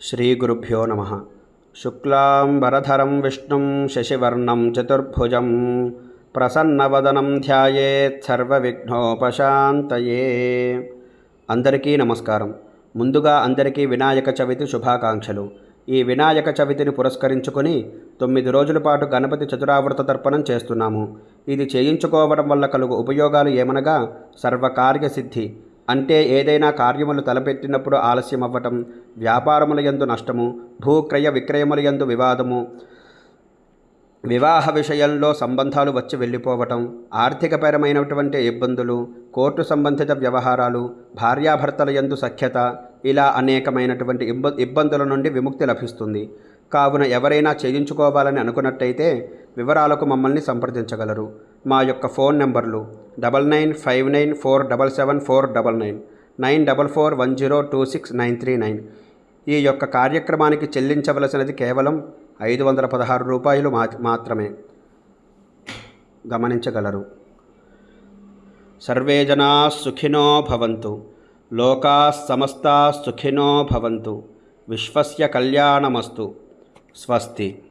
శ్రీగురుభ్యో నమ. శుక్లాంబరధరం విష్ణుం శశివర్ణం చతుర్భుజం ప్రసన్నవదనం ధ్యాయేత్ సర్వవిఘ్నోపశాంతయే. అందరికీ నమస్కారం. ముందుగా అందరికీ వినాయక చవితి శుభాకాంక్షలు. ఈ వినాయక చవితిని పురస్కరించుకొని తొమ్మిది రోజుల పాటు గణపతి చతురావృత తర్పణం చేస్తున్నాము. ఇది చేయించుకోవడం వల్ల కలుగు ఉపయోగాలు ఏమనగా సర్వకార్యసిద్ధి. అంటే ఏదైనా కార్యములు తలపెట్టినప్పుడు ఆలస్యం అవ్వటం వ్యాపారముల యందు నష్టము భూక్రయ విక్రయముల యందు వివాదము వివాహ విషయంలో సంబంధాలు వచ్చి వెళ్ళిపోవటం ఆర్థికపరమైనటువంటి ఇబ్బందులు కోర్టు సంబంధిత వ్యవహారాలు భార్యాభర్తల యందు సఖ్యత ఇలా అనేకమైనటువంటి ఇబ్బ ఇబ్బందుల నుండి విముక్తి లభిస్తుంది. కావున ఎవరైనా చేయించుకోవాలని అనుకున్నట్టయితే వివరాలకు మమ్మల్ని సంప్రదించగలరు. మా యొక్క ఫోన్ నెంబర్లు double nine five nine four double seven four double nine nine double four one zero two six nine three nine ఈ యొక్క కార్యక్రమానికి చెల్లించవలసినది కేవలం ఐదు వందల పదహారు రూపాయలు మా మాత్రమే. గమనించగలరు. సర్వే జనా సుఖినో భవంతు లోకా సమస్తా సుఖినో భవంతు విశ్వస్య కళ్యాణమస్తు. స్వస్తి.